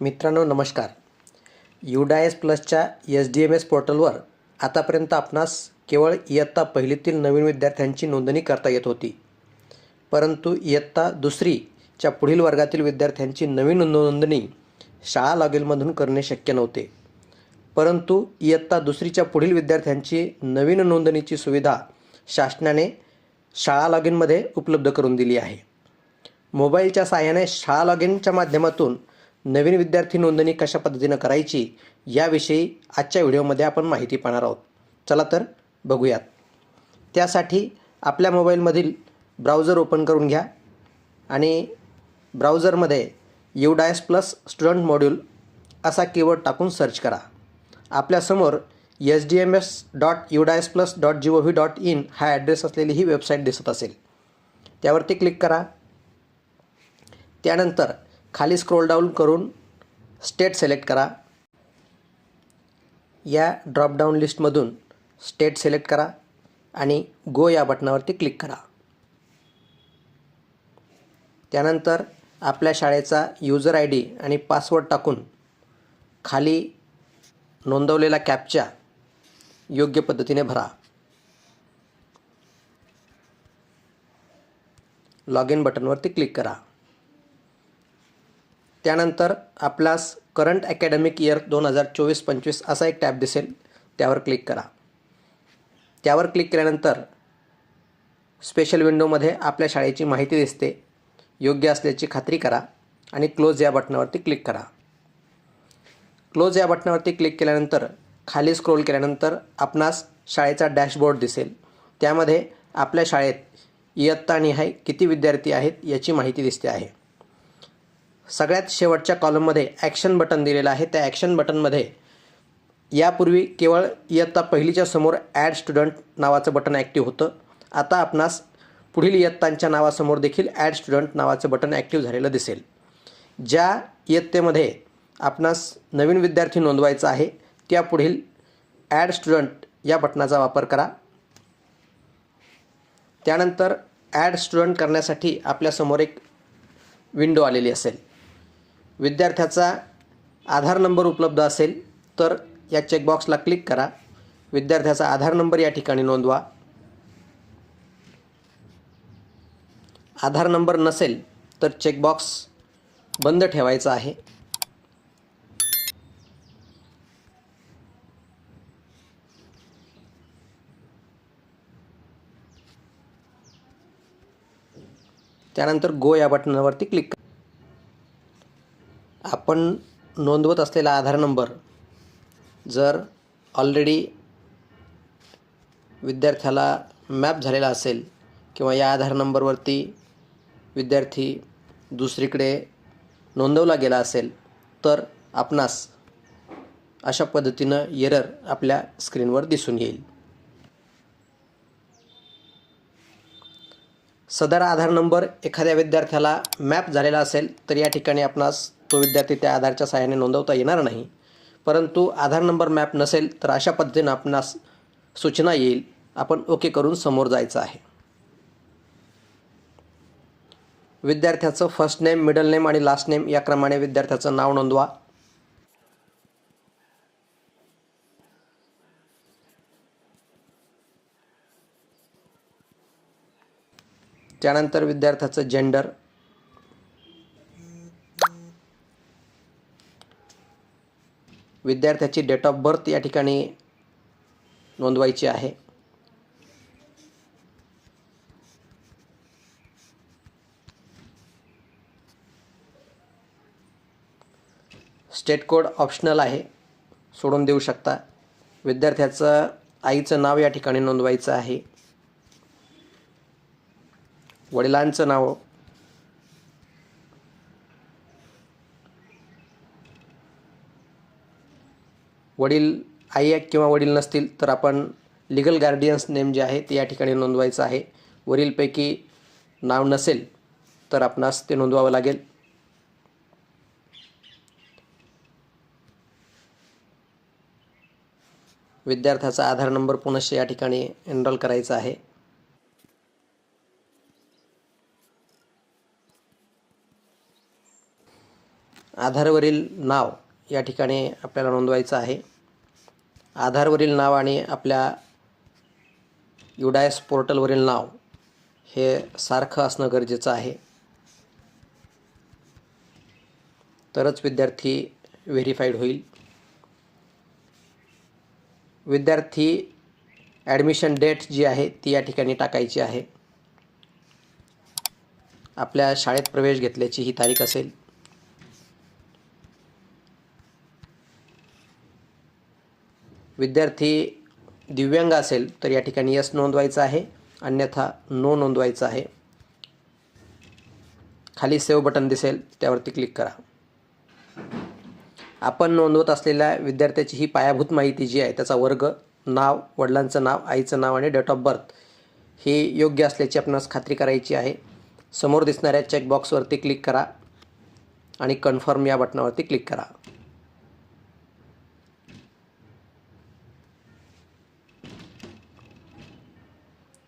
मित्रांनो नमस्कार. युडायस प्लसच्या एस डी एम एस पोर्टलवर आतापर्यंत आपणास केवळ इयत्ता पहिलीतील नवीन विद्यार्थ्यांची नोंदणी करता येत होती. परंतु इयत्ता दुसरीच्या पुढील वर्गातील विद्यार्थ्यांची नवीन नोंदणी शाळा लॉगिनमधून करणे शक्य नव्हते. परंतु इयत्ता दुसरीच्या पुढील विद्यार्थ्यांची नवीन नोंदणीची सुविधा शासनाने शाळा लॉगिनमध्ये उपलब्ध करून दिली आहे. मोबाईलच्या साहाय्याने शाळा लॉगिनच्या माध्यमातून नवीन विद्यार्थी नोंदणी कशा पद्धतीनं करायची याविषयी आजच्या व्हिडिओमध्ये आपण माहिती पाहणार आहोत. चला तर बघूयात. त्यासाठी आपल्या मोबाईलमधील ब्राउझर ओपन करून घ्या आणि ब्राउझरमध्ये युडायस प्लस स्टुडंट मॉड्यूल असा कीवर्ड टाकून सर्च करा. आपल्यासमोर H D M S dot UDISE plus dot G O V dot in हा ॲड्रेस असलेली ही वेबसाईट दिसत असेल. त्यावरती क्लिक करा. त्यानंतर खाली स्क्रोल डाऊन करून स्टेट सिलेक्ट करा. या ड्रॉपडाऊन लिस्टमधून स्टेट सिलेक्ट करा आणि गो या बटनावरती क्लिक करा. त्यानंतर आपल्या शाळेचा युजर आय डी आणि पासवर्ड टाकून खाली नोंदवलेला कॅपच्या योग्य पद्धतीने भरा. लॉग इन बटनवरती क्लिक करा. त्यानंतर आपलास करंट अकॅडमिक इयर दोन हजार चोवीस पंचवीस असा एक टॅब दिसेल. त्यावर क्लिक करा. त्यावर क्लिक केल्यानंतर स्पेशल विंडोमध्ये आपल्या शाळेची माहिती दिसते. योग्य असल्याची खात्री करा आणि क्लोज या बटनावरती क्लिक करा. क्लोज या बटनावरती क्लिक केल्यानंतर खाली स्क्रोल केल्यानंतर आपणास शाळेचा डॅशबोर्ड दिसेल. त्यामध्ये आपल्या शाळेत इयत्ता निहाय किती विद्यार्थी आहेत याची माहिती दिसते आहे. सगळ्यात शेवटच्या कॉलममध्ये ॲक्शन बटन दिलेलं आहे. त्या ॲक्शन बटनमध्ये यापूर्वी केवळ इयत्ता पहिलीच्या समोर ॲड स्टुडंट नावाचं बटन ॲक्टिव्ह होतं. आता आपणास पुढील इयत्तांच्या नावासमोर देखील ॲड स्टुडंट नावाचं बटन ॲक्टिव्ह झालेलं दिसेल. ज्या इयत्तेमध्ये आपणास नवीन विद्यार्थी नोंदवायचा आहे त्या पुढील ॲड स्टुडंट या बटनाचा वापर करा. त्यानंतर ॲड स्टुडंट करण्यासाठी आपल्यासमोर एक विंडो आलेली असेल. विद्यार्थ्याचा आधार नंबर उपलब्ध असेल तर या चेकबॉक्सला क्लिक करा. विद्यार्थ्याचा आधार नंबर या ठिकाणी नोंदवा. आधार नंबर नसेल तर चेकबॉक्स बंद ठेवायचा आहे. त्यानंतर गो या बटनावरती क्लिक करा. आपण नोंदवत असलेला आधार नंबर जर ऑलरेडी विद्यार्थ्याला मॅप झालेला असेल किंवा या आधार नंबरवरती विद्यार्थी दुसरीकडे नोंदवला गेला असेल तर आपणास अशा पद्धतीनं एरर आपल्या स्क्रीनवर दिसून येईल. सदर आधार नंबर एखाद्या विद्यार्थ्याला मॅप झालेला असेल तर या ठिकाणी आपणास तो विद्यार्थी त्या आधारच्या सहाय्याने नोंदवता येणार नाही. परंतु आधार नंबर मॅप नसेल तर अशा पद्धतीनं आपणास सूचना येईल. आपण ओके करून समोर जायचं आहे. विद्यार्थ्याचं फर्स्ट नेम मिडल नेम आणि लास्ट नेम या क्रमाने विद्यार्थ्याचं नाव नोंदवा. त्यानंतर विद्यार्थ्याचं जेंडर विद्यार्थ्याची डेट ऑफ बर्थ या ठिकाणी नोंदवायची आहे. स्टेट कोड ऑप्शनल आहे. सोडून देऊ शकता. विद्यार्थ्याचं आईचं नाव या ठिकाणी नोंदवायचं आहे. वडिलांचं नाव. वडील आई किंवा वडील नसतील तर आपण लिगल गार्डियन्स नेम जे आहे ते या ठिकाणी नोंदवायचं आहे. वरीलपैकी नाव नसेल तर आपणास ते नोंदवावं लागेल. विद्यार्थ्याचा आधार नंबर पुनश्च या ठिकाणी एनरोल करायचा आहे. आधारवरील नाव या ठिकाणी आपल्याला नोंदवायचं आहे. आधारवरील नाव आणि आपल्या युडायस पोर्टलवरील नाव हे सारखं असणं गरजेचं आहे. तरच विद्यार्थी व्हेरीफाईड होईल. विद्यार्थी ॲडमिशन डेट जी आहे ती या ठिकाणी टाकायची आहे. आपल्या शाळेत प्रवेश घेतल्याची ही तारीख असेल. विद्यार्थी दिव्यांग असेल तर या ठिकाणी यस नोंदवायचं आहे. अन्यथा नो नोंदवायचं आहे. खाली सेव्ह बटन दिसेल त्यावरती क्लिक करा. आपण नोंदवत असलेल्या विद्यार्थ्याची ही पायाभूत माहिती जी आहे त्याचा वर्ग नाव वडिलांचं नाव आईचं नाव आणि डेट ऑफ बर्थ हे योग्य असल्याची आपणास खात्री करायची आहे. समोर दिसणाऱ्या चेकबॉक्सवरती क्लिक करा आणि कन्फर्म या बटनावरती क्लिक करा.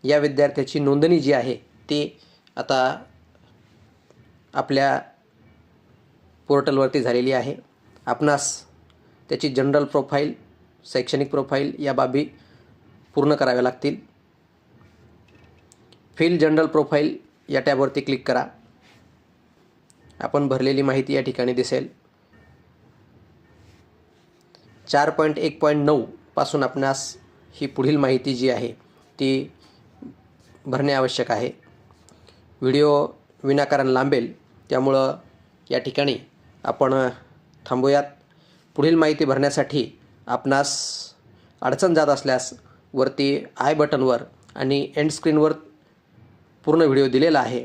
या विद्यार्थ्याची नोंदणी जी आहे ती आता आपल्या पोर्टलवरती झालेली आहे. आपणास त्याची जनरल प्रोफाईल शैक्षणिक प्रोफाईल या बाबी पूर्ण कराव्या लागतील. फिल जनरल प्रोफाईल या टॅबवरती क्लिक करा. आपण भरलेली माहिती या ठिकाणी दिसेल. चार पॉईंट एक पॉईंट नऊपासून आपणास ही पुढील माहिती जी आहे ती भरणे आवश्यक आहे. व्हिडिओ विनाकारण लांबेल त्यामुळं या ठिकाणी आपण थांबूयात. पुढील माहिती भरण्यासाठी आपणास अडचण जात असल्यास वरती आय बटनवर आणि एंड स्क्रीनवर पूर्ण व्हिडिओ दिलेला आहे.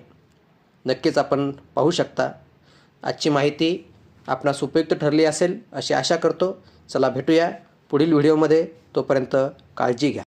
नक्कीच आपण पाहू शकता. आजची माहिती आपणास उपयुक्त ठरली असेल अशी आशा करतो. चला भेटूया पुढील व्हिडिओमध्ये. तोपर्यंत काळजी घ्या.